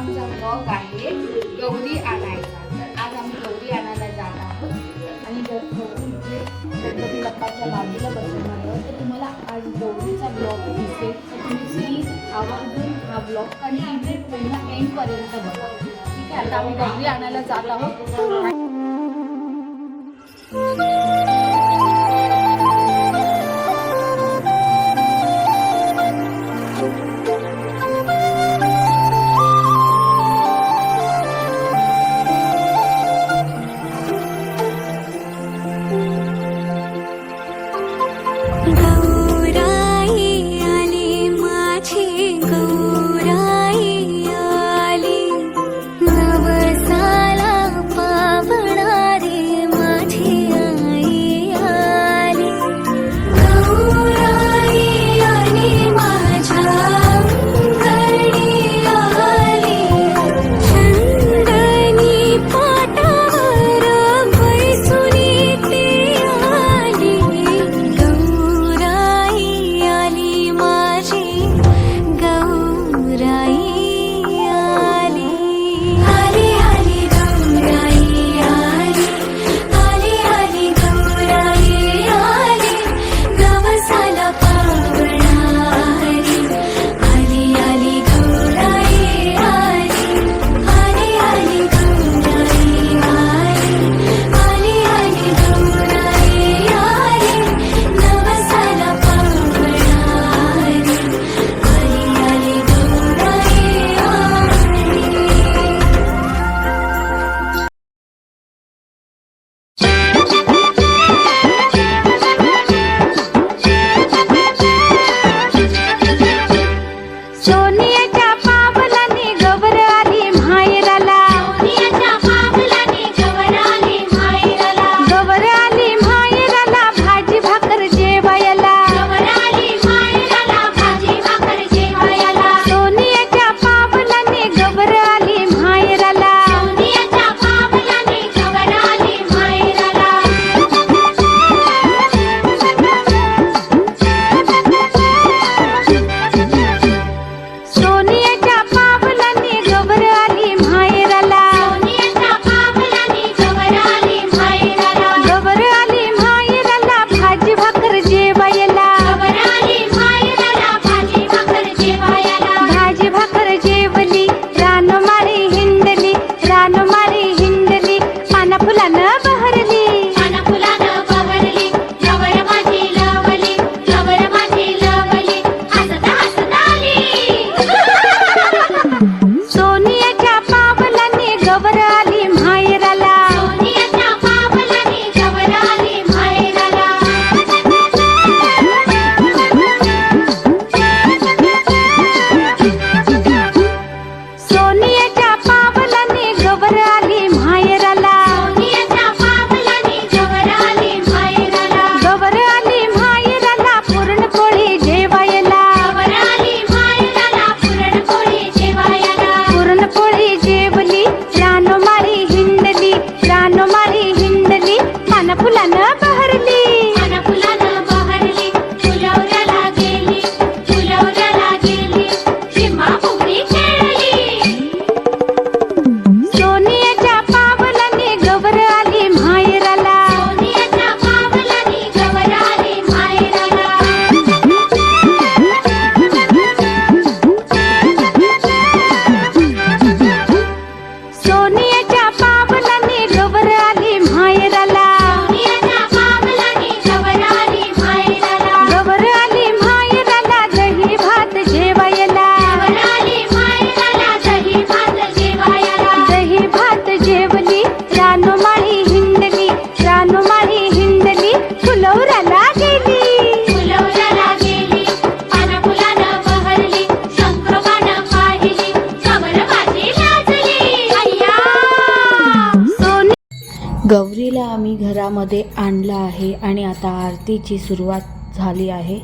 आमचा ब्लॉग आहे गौरी आणायचा. तर आज आम्ही गौरी आणायला जात आहोत. आणि जर गौरी इथे गणपती बाप्पाच्या बाजूला बसून आलं तर तुम्हाला आज गौरीचा ब्लॉग दिसते तर तुम्ही प्लीज आवर्जून हा ब्लॉग आणि आमचे पूर्ण एंडपर्यंत बघा. ठीक आहे? आता आम्ही गौरी आणायला जात आहोत. आम्ही घरामध्ये आणला आहे आणि आता आरतीची सुरुवात झाली आहे.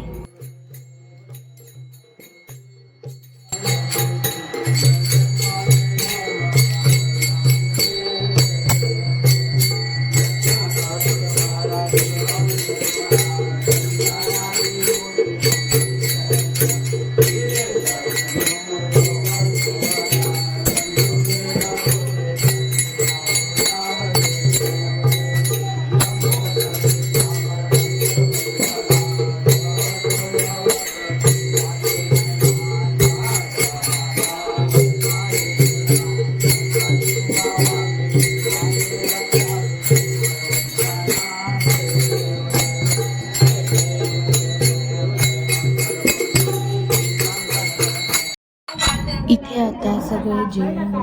इथे आता सगळे जेवण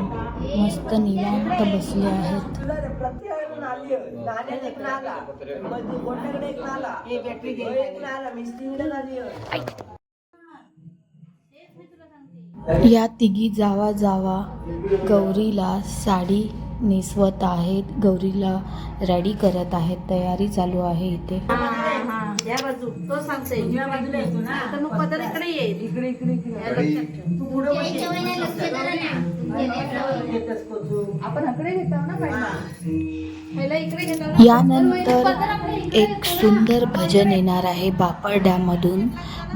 मस्त निवांत बसले आहेत. या तिघी जावा जावा गौरीला साडी नेसवत आहेत. गौरीला रेडी करत आहेत. तयारी चालू आहे इथे. या बाजू. तो सांगते या बाजूला येतो ना. तर मग पदर इकडे येईल इकडे इकडे तू पुढे आपण इकडे घेतो ना पहिला पहिला इकडे घेतो ना. यानंतर एक सुंदर भजन येणार आहे बापर डॅममधून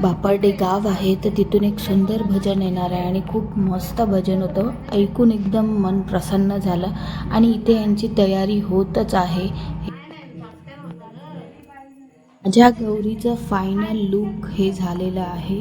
बापर्डे गाव आहे तर तिथून एक सुंदर भजन येणार आहे आणि खूप मस्त भजन होतं. ऐकून एकदम मन प्रसन्न झालं. आणि इथे यांची तयारी होतच आहे. माझ्या गौरीचं फायनल लुक हे झालेलं आहे.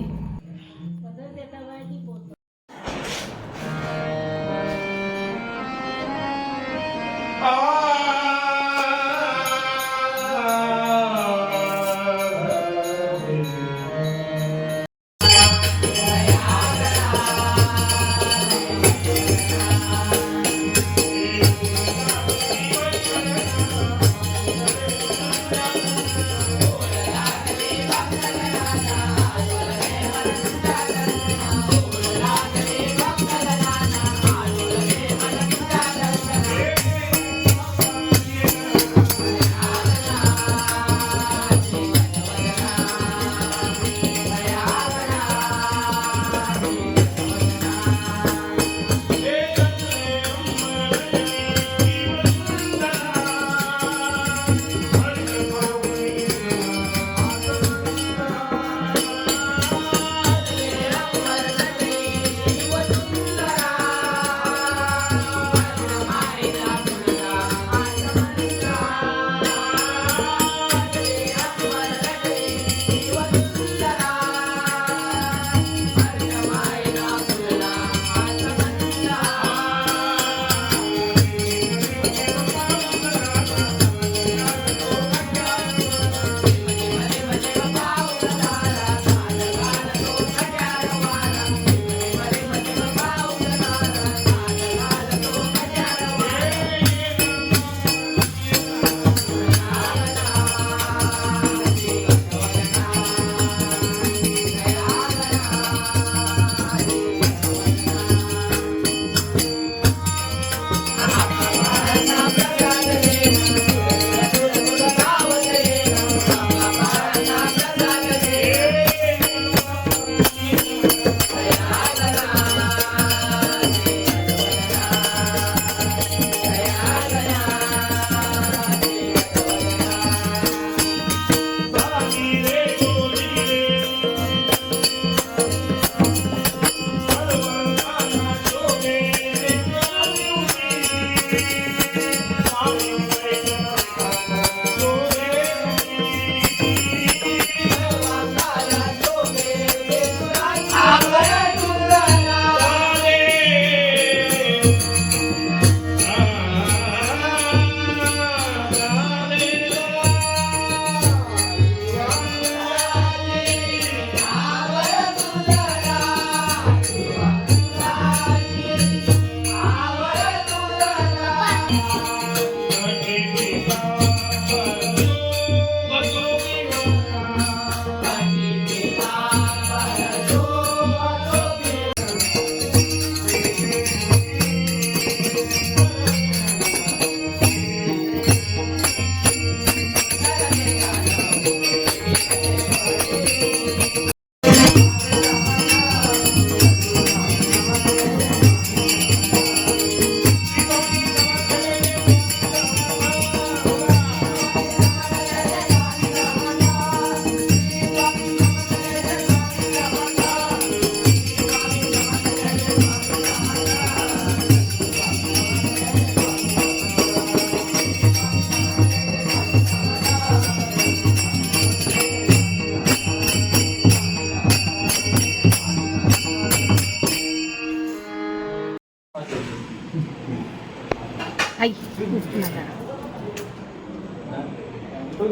ഐ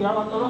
ഞാൻ വന്നതോ.